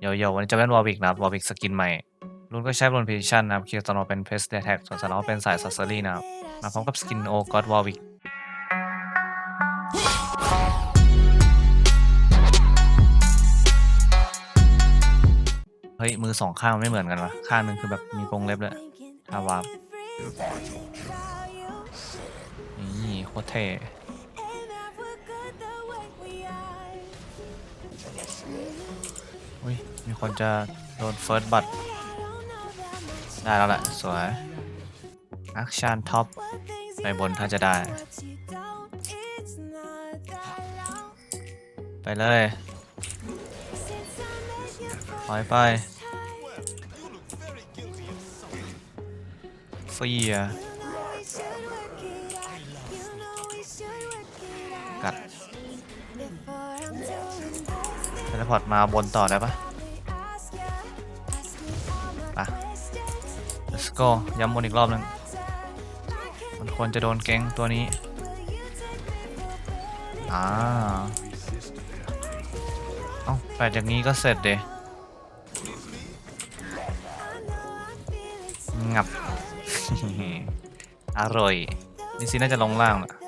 เดี๋ยวเดี๋ยววันนี้จะเล่นวอลวิกนะครับวอลวิกสกินใหม่ลุนก็ใช้บนพิชันนะครับคิวตอนเราเป็นเพสเดแท็กส่วนสารเราเป็นสายซัสเซอรี่นะครับ มาพร้อมกับสกินโอก็อดวอลวิกเฮ้ย มือสองข้างมันไม่เหมือนกันวะข้างหนึ่งคือแบบมีกรงเล็บเลยทาวาบนี่โคตรเท่ อุ้ย มีคนจะโดนเฟิร์สบัตได้แล้วแหละ สวยแอคชั่นท็อปไปบนถ้าจะได้ ไปเลยปล่อยไปเฟีย เทเลพอร์ตมาบนต่อได้ปะไป let's go ย้ำบนอีกรอบหนึงมันควรจะโดนแก๊งตัวนี้ อ่า เอ้าแปดอย่างนี้ก็เสร็จเดยงับ อร่อย นี่ซิน่าจะลงล่างอะ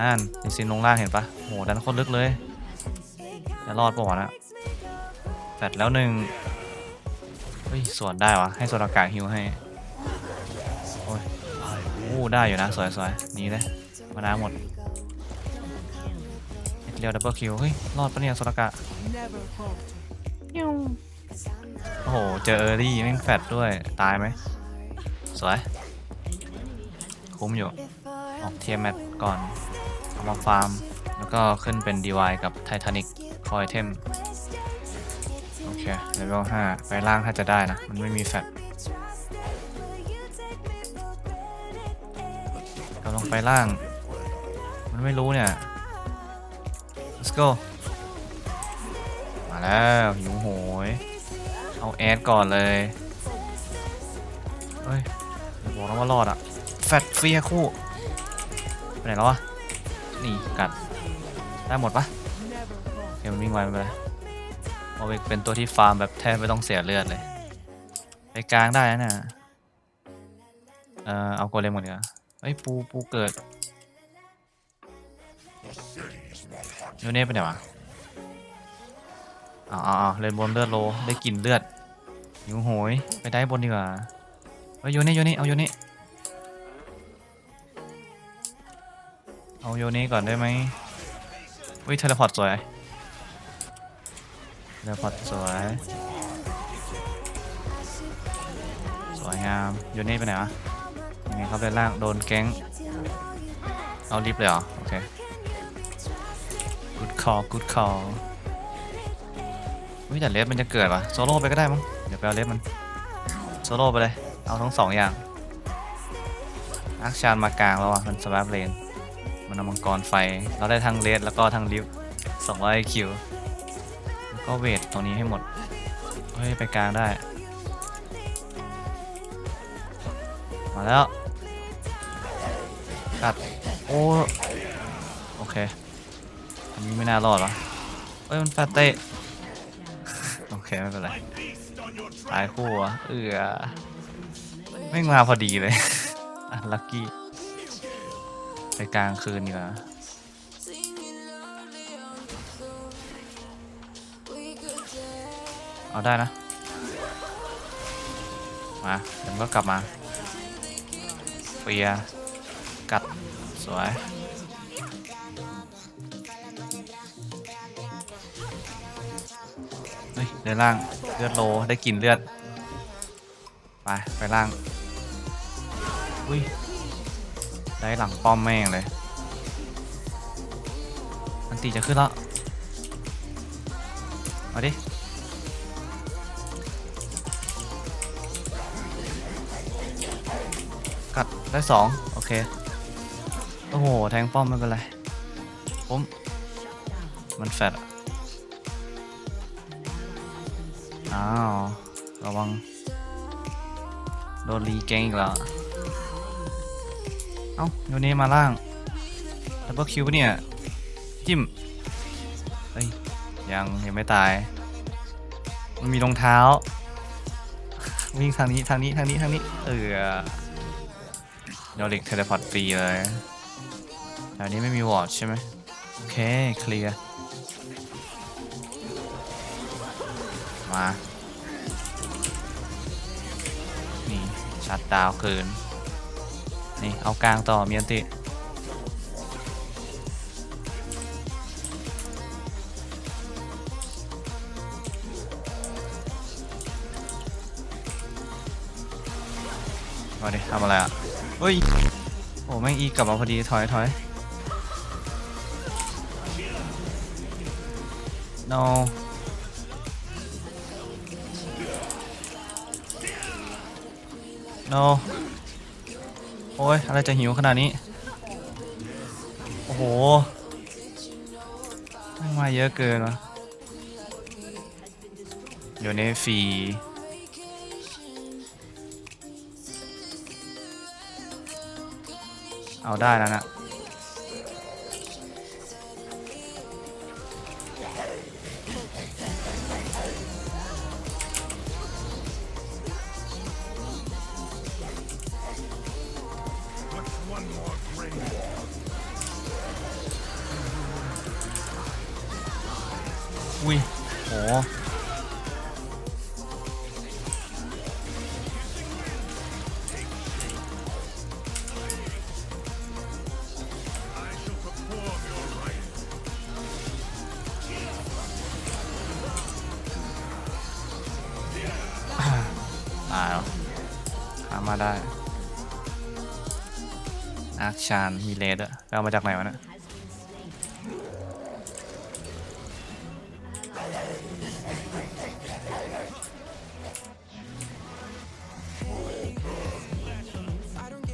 อ่านนี่ซินลงล่างเห็นปะโหดันโคตรลึกเลยจะรอดปะวะนะแปดแล้วหนึ่งเฮ้ยสวนได้วะให้โซนอากาศฮิวให้โอ้ยโอ้ได้อยู่นะสวยๆหนี่เลยมานาหมดเรียวดับเบิลคิวเฮ้ยรอดปะเนี่ยโซนอากาศโอ้โหเจอเออร์รี่แม่งแฟดด้วยตายไหมสวยคุ้มอยู่ออกเทียมแมตก่อน เอามาฟาร์ม แล้วก็ขึ้นเป็น DY กับไททานิกคอยเทมโอเคเลเวล5ไปล่างถ้าจะได้นะ มันไม่มีแฟดกำลังไปล่าง มันไม่รู้เนี่ย let's go มาแล้วหิวโหย เอาแอดก่อนเลยเฮ้ยบอกนะว่ารอดอะแฟตเฟียคู่ ไปไหนแล้ววะ นี่กัดได้หมดปะเดี๋ยมันวิ่งไวไม่เป็นไรโอเวกเป็นตัวที่ฟาร์มแบบแทบไม่ต้องเสียเลือดเลย ไปกลางได้นะเนี่ยเอ่อเอาโกเลมก่อนดีกว่าเฮ้ยปูปูเกิดยูเน่ไปไหนวะอ้าวอ้าวอ้าเลนบนเลือดโลได้กลิ่นเลือดหิวโหยไปได้บนดีกว่าเฮ้ยโยนี่โยนี่เอาโยนี่ โยนี่ก่อนได้ไหมวิเทเลพอร์ตสวยเทเลพอร์ตสวย สวยงามโยนี่ไปไหนวะยังไงครับด้านล่างโดนแก๊ง เอาลิฟต์เลยเหรอ โอเค good call good call วิแต่เลสมันจะเกิดวะโซโล่ไปก็ได้มั้ง เดี๋ยวไปเอาเลสมัน โซโล่ไปเลย เอาทั้งสองอย่างอาร์ชานมากลางแล้วอะ มันสวาปเลน มันเอามังกรไฟ เราได้ทั้งเลสแล้วก็ทั้งลิฟสองร้อยคิวแล้วก็เวทตรงนี้ให้หมด เฮ้ย ไปกลางได้ มาแล้ว กัด โอ้ โอเค อันนี้ไม่น่ารอดวะเอ้ย มันแฟตเตะโอเค ไม่เป็นไร ตายคู่อะเอือไม่งมาพอดีเลยลัคกี้ ไปกลางคืนดีกว่าเอาได้นะ มาเดี๋ยวก็กลับมาเฟียกัด สวย เฮ้ยเดินล่าง เลือดโล ได้กลิ่นเลือด ไป ไปล่าง อุ้ย ได้หลังป้อมแม่งเลย อันตีจะขึ้นแล้วมาดิ กัดได้สองโอเค โอ้โห แทงป้อมไม่เป็นไร ผม มันแฟดอะอ้าว ระวัง โดนรีแกงอีกแล้ว เอ้าโยนีมาล่างดับเบิลคิวปะเนี่ย จิ้มเฮ้ย ยังยังไม่ตาย มันมีรองเท้า วิ่งทางนี้ทางนี้ทางนี้ทางนี้ เออโยลิกเทเลพอร์ตฟรีเลยแถวนี้ไม่มีวอร์ดใช่ไหมโอเค เคลียร์ มา นี่ ชัดดาวคืน นี่ เอากลางต่อเมียนติมาดิทำอะไรอะเฮ้ย โอ้แม่งอีกลับมาพอดีถอยถอย no โน โอ้ยอะไรจะหิวขนาดนี้ โอ้โหตั้งมาเยอะเกินวะอยู่ในฟรีเอาได้แล้วนะ ตาหามาได้อาร์คชานมีเลดอะเอามาจากไหนวะเนี่ย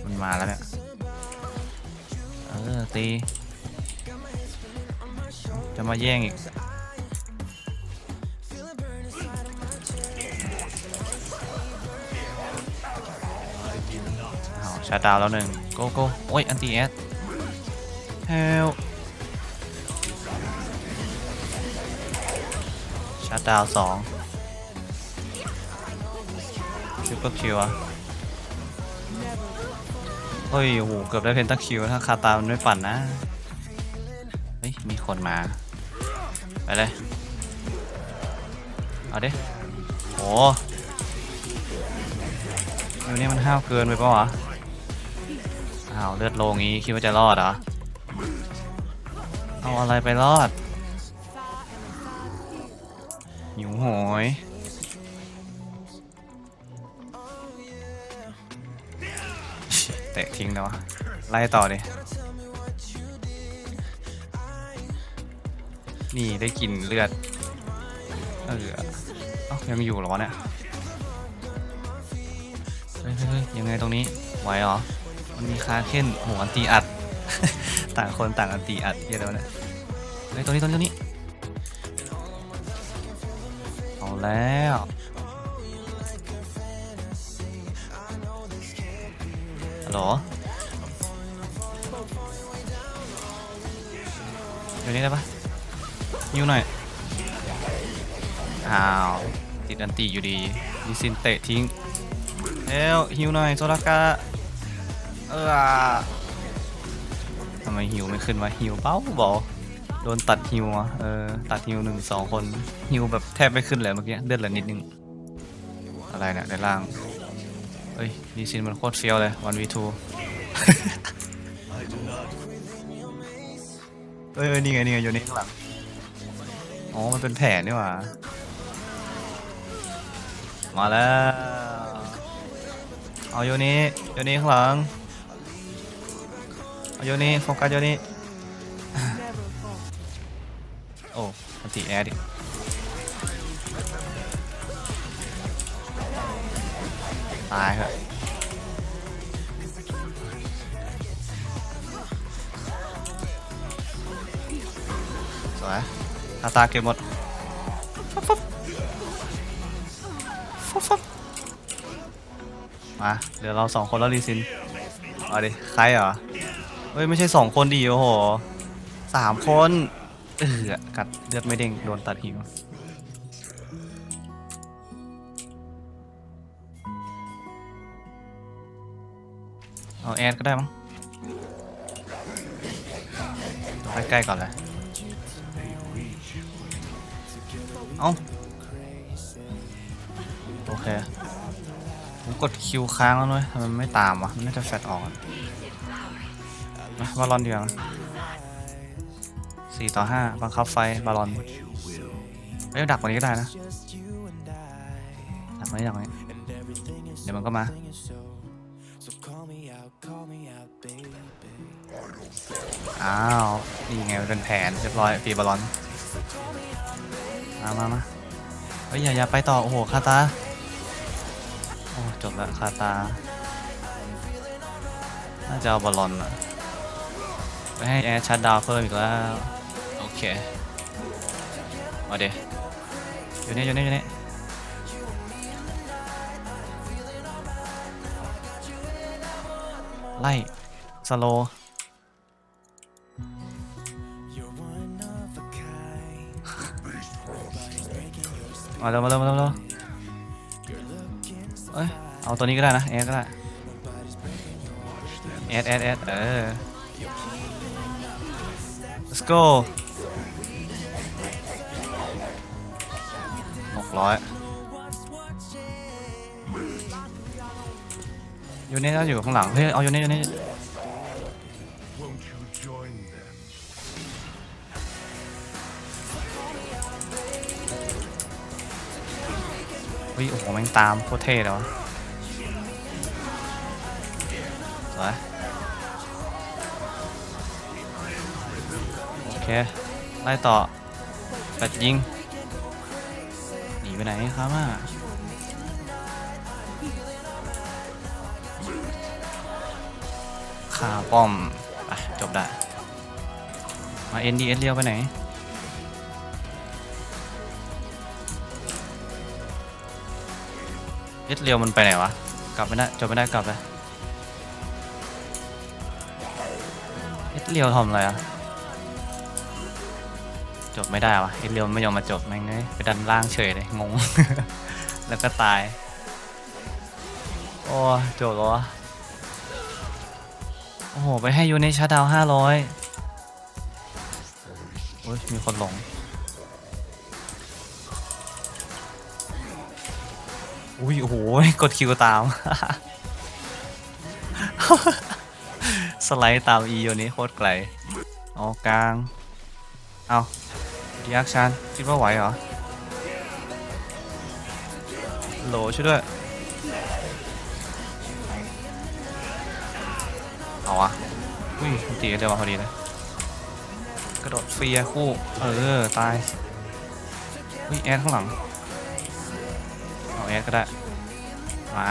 มันมาแล้วเนี่ยเออตีจะมาแย่งอีก ชาดาวแล้วหนึ่งโกโก้โอ้ย อันตีแอดเฮลชาดาวสองซูเปอร์คิวอะเฮ้ย โอ้โห เกือบได้เพนตาคิว ถ้าคาตามันไม่ปั่นนะ เฮ้ย มีคนมา ไปเลย เอาเดิโอ้เดี๋ยวนี้มันห้าวเกินไปปะวะ อ้าวเลือดโลงงี้คิดว่าจะรอดเหรอ เอาอะไรไปรอด หิวโหยเตะทิ้งแล้ววะไล่ต่อดิ นี่ได้กินเลือด เออเอ้ายังอยู่หรอเนี่ย เฮ้ยยังไงตรงนี้ ไหวเหรอ มันมีคาเค้นโหอันตีอัด ต่างคนต่างอันตีอัดเยอะแล้วเนี่ยเฮ้ยตรงนี้ตรงนี้ตรงนี้ เอาแล้วฮัลโหลเดี๋ยวนี้ได้ปะยิวหน่อย อ้าว ติดอันตีอยู่ดีมีซินเตะทิ้งเอ้วฮิวหน่อยโซลากะ เออทำไมฮิวไม่ขึ้นวะฮิวเบ้าบอโดนตัดฮิวอะเออตัดฮิวหนึ่งสองคนฮิวแบบแทบไม่ขึ้นเลยเมื่อกี้เลือดลือนิดนึงอะไรเนี่ยในล่างเฮ้ยดีซินมันโคตรเฟี้ยวเลยวันวีทูเอ้ยนี่ไงนี่ไงอยู่นี่ข้างหลังอ๋อมันเป็นแผนนี่หว่ามาแล้ว เอาโยนี้โยนี้ข้างหลัง โยนี้โฟกัสโยนี้โอ้อันติแอร์ดิตายเหอะสวยอาตาเก็บหมดฟับฟับฟับฟับมา เดี๋ยวเราสองคนแล้วรีซินเอาดิ ใครเหรอ เฮ้ย ไม่ใช่สองคนดีโอ้โหสามคนเออกัดเลือดไม่เด้งโดนตัดหิวเอาแอดก็ได้มั้งตัวใกล้ๆก่อนเลยเอาโอเค ผมกดคิวค้างแล้วด้ยทำไมไม่ตามวะ มันน่าจะแฟดออก อะมาบอลลอนดีกว่าสี่ต่อห้าบังคับไฟบอลลอนเอ้ยดักกว่านี้ก็ได้นะดักกว่านี้ดักกว่านี้เดี๋ยวมันก็มาอ้าวนี่ไงเป็นแผนเรียบร้อยปีบอลลอนมามามาเฮ้ยอย่าอย่าไปต่อ โอ้โหคาตา โอ้จบละคาตา น่าจะเอาบอลลอนอะ ไปให้แอร์ชัดดาวเพิ่มอีกแล้ว โอเค มาเดอยู่นี่อยู่นี่อยู่นี่ไล่ สโลมาเร็วมาเร็วมาเร็วมาเร็วเอ้ย เอาตัวนี้ก็ได้นะ แอดก็ได้ แอดแอดแอดเออ let's go หกร้อยยูเน่น่าอยู่ข้างหลัง เฮ้ย เอายูเน่ยูเน่เฮ้ย โอ้โห แม่งตามโคตรเท่เลยวะ ไล่ต่อแปดยิง หนีไปไหนครับอะขาป้อมไปจบได้ มา NDS เลี้ยวไปไหน เอสเรียวมันไปไหนวะ กลับไม่ได้ จบไม่ได้กลับเลยเอสเรียวทำอะไรอะ บไม่ได้วะเอเรียวมันไม่ยอมมาจบแม่งเลยไปดันล่างเฉยเลยงง แล้วก็ตาย โอ้จบแล้ววะโอ้โห ไปให้ยูในชาดาวห้าร้อยโอ้ยมีคนหลง อุ้ยโอ้โห กดคิวตาม สไลด์ตามอีโยนี้โคตรไกลอ๋อกลาง เอา ดีอักชันคิดว่าไหวเหรอ โหลช่วยด้วย เอาวะอุ้ยตีกันเร็วมาพอดีเลยกระโดดเฟียคู่ เออ ตายอุ้ยแอดข้างหลัง เอาแอดก็ได้ มา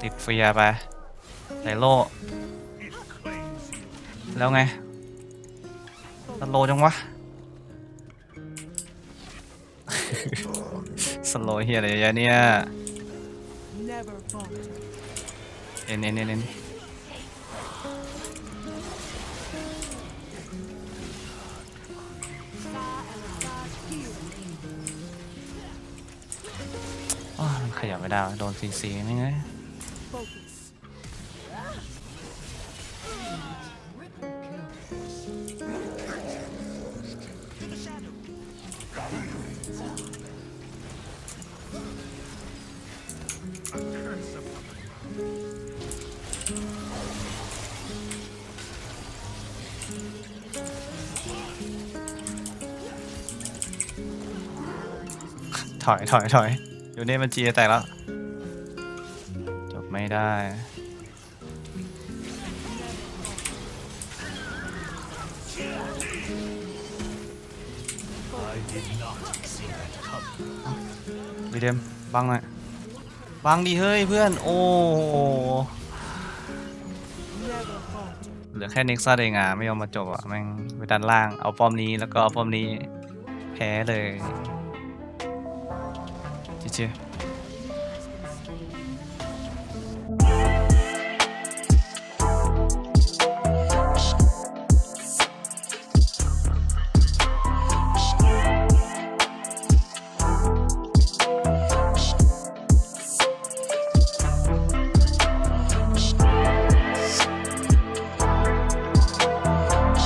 ติดเฟียไปใส่โล แล้วไงสโลจังวะ สโลเฮียอะไรเยอะเนี่ย Never falter. เอ็นเอ็นเอ็นเอ็นอ้าวมันขยับไม่ได้วะโดนซีซีนี่ไง ถอยถอยถอยอยู่ในบัญชีจะแตกแล้ว จบไม่ได้วีเดมบังหน่อยบังดีเฮ้ยเพื่อน โอ้เหลือแค่เน็กซัสเองอะไม่ยอมมาจบอะแม่งไปดันล่าง เอาป้อมนี้แล้วก็เอาป้อมนี้ แพ้เลย เจ๊